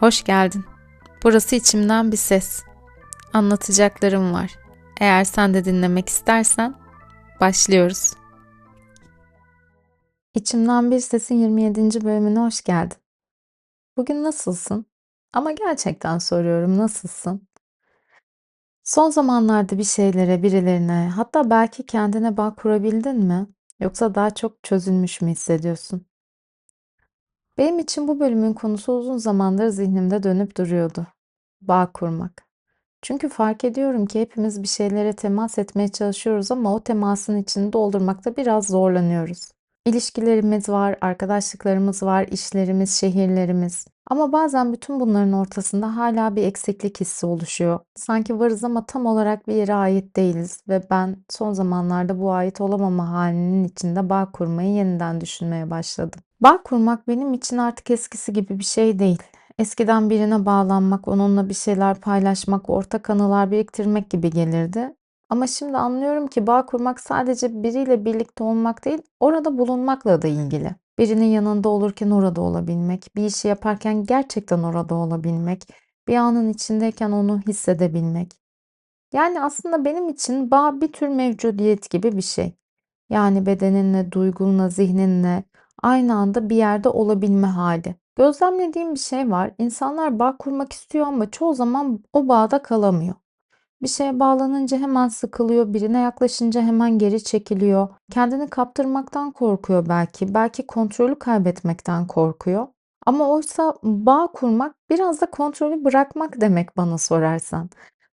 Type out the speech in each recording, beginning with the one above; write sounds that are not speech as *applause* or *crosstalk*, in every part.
Hoş geldin. Burası içimden bir ses. Anlatacaklarım var. Eğer sen de dinlemek istersen başlıyoruz. İçimden bir sesin 27. bölümüne hoş geldin. Bugün nasılsın? Ama gerçekten soruyorum nasılsın? Son zamanlarda bir şeylere, birilerine, hatta belki kendine bağ kurabildin mi? Yoksa daha çok çözülmüş mü hissediyorsun? Benim için bu bölümün konusu uzun zamandır zihnimde dönüp duruyordu. Bağ kurmak. Çünkü fark ediyorum ki hepimiz bir şeylere temas etmeye çalışıyoruz ama o temasın içini doldurmakta biraz zorlanıyoruz. İlişkilerimiz var, arkadaşlıklarımız var, işlerimiz, şehirlerimiz. Ama bazen bütün bunların ortasında hala bir eksiklik hissi oluşuyor. Sanki varız ama tam olarak bir yere ait değiliz ve ben son zamanlarda bu ait olamama halinin içinde bağ kurmayı yeniden düşünmeye başladım. Bağ kurmak benim için artık eskisi gibi bir şey değil. Eskiden birine bağlanmak, onunla bir şeyler paylaşmak, ortak anılar biriktirmek gibi gelirdi. Ama şimdi anlıyorum ki bağ kurmak sadece biriyle birlikte olmak değil, orada bulunmakla da ilgili. Birinin yanında olurken orada olabilmek, bir işi yaparken gerçekten orada olabilmek, bir anın içindeyken onu hissedebilmek. Yani aslında benim için bağ bir tür mevcudiyet gibi bir şey. Yani bedeninle, duygunla, zihninle aynı anda bir yerde olabilme hali. Gözlemlediğim bir şey var. İnsanlar bağ kurmak istiyor ama çoğu zaman o bağda kalamıyor. Bir şeye bağlanınca hemen sıkılıyor, birine yaklaşınca hemen geri çekiliyor. Kendini kaptırmaktan korkuyor belki, belki kontrolü kaybetmekten korkuyor. Ama oysa bağ kurmak biraz da kontrolü bırakmak demek bana sorarsan.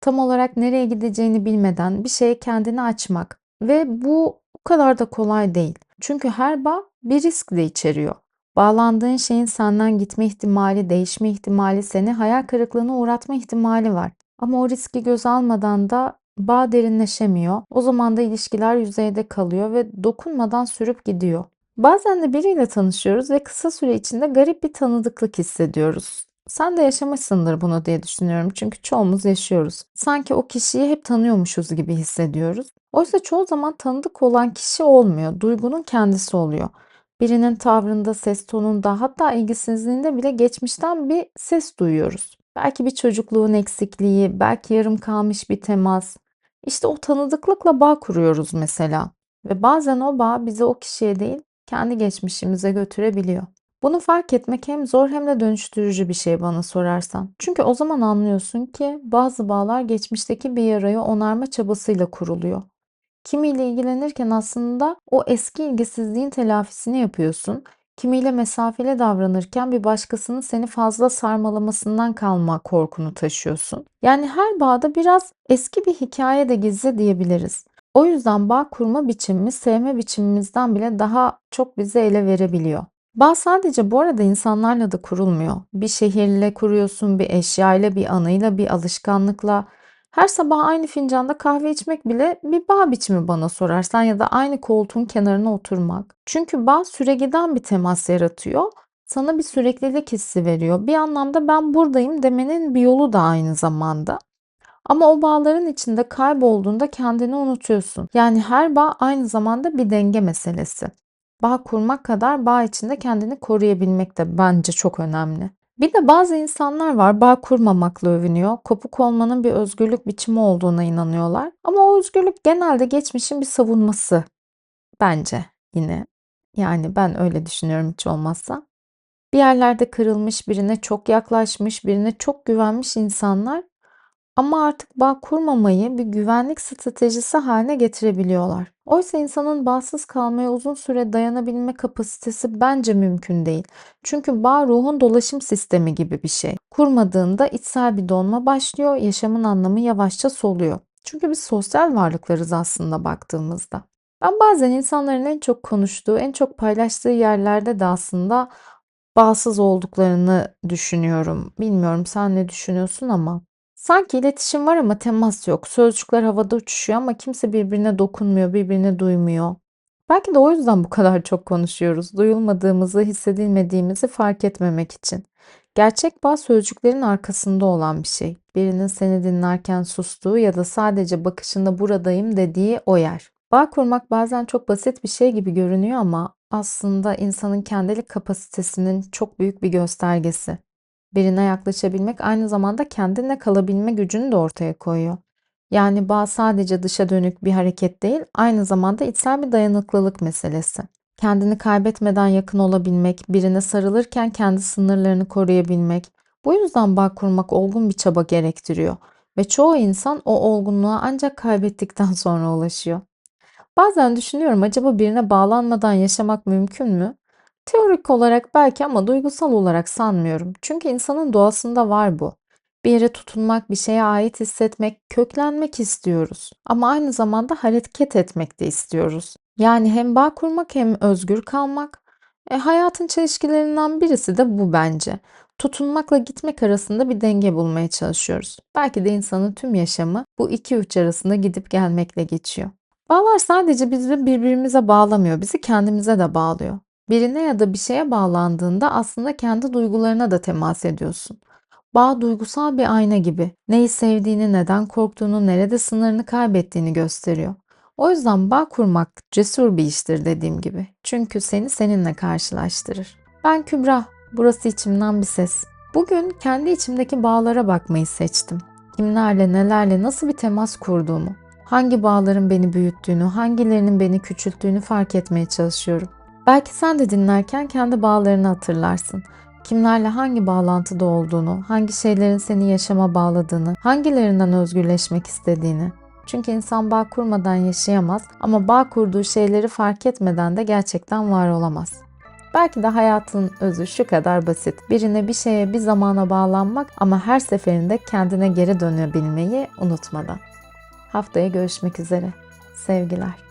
Tam olarak nereye gideceğini bilmeden bir şeye kendini açmak ve bu o kadar da kolay değil. Çünkü her bağ bir risk de içeriyor. Bağlandığın şeyin senden gitme ihtimali, değişme ihtimali, seni hayal kırıklığına uğratma ihtimali var. Ama o riski göz almadan da bağ derinleşemiyor. O zaman da ilişkiler yüzeyde kalıyor ve dokunmadan sürüp gidiyor. Bazen de biriyle tanışıyoruz ve kısa süre içinde garip bir tanıdıklık hissediyoruz. Sen de yaşamışsındır bunu diye düşünüyorum çünkü çoğumuz yaşıyoruz. Sanki o kişiyi hep tanıyormuşuz gibi hissediyoruz. Oysa çoğu zaman tanıdık olan kişi olmuyor, duygunun kendisi oluyor. Birinin tavrında, ses tonunda hatta ilgisizliğinde bile geçmişten bir ses duyuyoruz. Belki bir çocukluğun eksikliği, belki yarım kalmış bir temas. İşte o tanıdıklıkla bağ kuruyoruz mesela. Ve bazen o bağ bizi o kişiye değil, kendi geçmişimize götürebiliyor. Bunu fark etmek hem zor hem de dönüştürücü bir şey bana sorarsan. Çünkü o zaman anlıyorsun ki bazı bağlar geçmişteki bir yarayı onarma çabasıyla kuruluyor. Kimiyle ilgilenirken aslında o eski ilgisizliğin telafisini yapıyorsun. Kimiyle mesafeli davranırken bir başkasının seni fazla sarmalamasından kalma korkunu taşıyorsun. Yani her bağda biraz eski bir hikaye de gizli diyebiliriz. O yüzden bağ kurma biçimimiz sevme biçimimizden bile daha çok bizi ele verebiliyor. Bağ sadece bu arada insanlarla da kurulmuyor. Bir şehirle kuruyorsun, bir eşyayla, bir anıyla, bir alışkanlıkla. Her sabah aynı fincanda kahve içmek bile bir bağ biçimi bana sorarsan ya da aynı koltuğun kenarına oturmak. Çünkü bağ süregiden bir temas yaratıyor. Sana bir süreklilik hissi veriyor. Bir anlamda ben buradayım demenin bir yolu da aynı zamanda. Ama o bağların içinde kaybolduğunda kendini unutuyorsun. Yani her bağ aynı zamanda bir denge meselesi. Bağ kurmak kadar bağ içinde kendini koruyabilmek de bence çok önemli. Bir de bazı insanlar var bağ kurmamakla övünüyor. Kopuk olmanın bir özgürlük biçimi olduğuna inanıyorlar. Ama o özgürlük genelde geçmişin bir savunması. Bence yine. Yani ben öyle düşünüyorum hiç olmazsa. Bir yerlerde kırılmış, birine çok yaklaşmış, birine çok güvenmiş insanlar ama artık bağ kurmamayı bir güvenlik stratejisi haline getirebiliyorlar. Oysa insanın bağsız kalmaya uzun süre dayanabilme kapasitesi bence mümkün değil. Çünkü bağ ruhun dolaşım sistemi gibi bir şey. Kurmadığında içsel bir donma başlıyor, yaşamın anlamı yavaşça soluyor. Çünkü biz sosyal varlıklarız aslında baktığımızda. Ben bazen insanların en çok konuştuğu, en çok paylaştığı yerlerde de aslında bağsız olduklarını düşünüyorum. Bilmiyorum sen ne düşünüyorsun ama. Sanki iletişim var ama temas yok. Sözcükler havada uçuşuyor ama kimse birbirine dokunmuyor, birbirine duymuyor. Belki de o yüzden bu kadar çok konuşuyoruz. Duyulmadığımızı, hissedilmediğimizi fark etmemek için. Gerçek bağ sözcüklerin arkasında olan bir şey. Birinin seni dinlerken sustuğu ya da sadece bakışında buradayım dediği o yer. Bağ kurmak bazen çok basit bir şey gibi görünüyor ama aslında insanın kendilik kapasitesinin çok büyük bir göstergesi. Birine yaklaşabilmek aynı zamanda kendinle kalabilme gücünü de ortaya koyuyor. Yani bağ sadece dışa dönük bir hareket değil, aynı zamanda içsel bir dayanıklılık meselesi. Kendini kaybetmeden yakın olabilmek, birine sarılırken kendi sınırlarını koruyabilmek. Bu yüzden bağ kurmak olgun bir çaba gerektiriyor ve çoğu insan o olgunluğa ancak kaybettikten *laughs* sonra ulaşıyor. Bazen düşünüyorum acaba birine bağlanmadan yaşamak mümkün mü? Teorik olarak belki ama duygusal olarak sanmıyorum. Çünkü insanın doğasında var bu. Bir yere tutunmak, bir şeye ait hissetmek, köklenmek istiyoruz. Ama aynı zamanda hareket etmek de istiyoruz. Yani hem bağ kurmak hem özgür kalmak. E, hayatın çelişkilerinden birisi de bu bence. Tutunmakla gitmek arasında bir denge bulmaya çalışıyoruz. Belki de insanın tüm yaşamı bu iki uç arasında gidip gelmekle geçiyor. Bağlar sadece bizi birbirimize bağlamıyor, bizi kendimize de bağlıyor. Birine ya da bir şeye bağlandığında aslında kendi duygularına da temas ediyorsun. Bağ duygusal bir ayna gibi. Neyi sevdiğini, neden korktuğunu, nerede sınırını kaybettiğini gösteriyor. O yüzden bağ kurmak cesur bir iştir dediğim gibi. Çünkü seni seninle karşılaştırır. Ben Kübra, burası içimden bir ses. Bugün kendi içimdeki bağlara bakmayı seçtim. Kimlerle, nelerle, nasıl bir temas kurduğumu, hangi bağların beni büyüttüğünü, hangilerinin beni küçülttüğünü fark etmeye çalışıyorum. Belki sen de dinlerken kendi bağlarını hatırlarsın. Kimlerle hangi bağlantıda olduğunu, hangi şeylerin seni yaşama bağladığını, hangilerinden özgürleşmek istediğini. Çünkü insan bağ kurmadan yaşayamaz ama bağ kurduğu şeyleri fark etmeden de gerçekten var olamaz. Belki de hayatın özü şu kadar basit. Birine bir şeye bir zamana bağlanmak ama her seferinde kendine geri dönebilmeyi unutmadan. Haftaya görüşmek üzere. Sevgiler.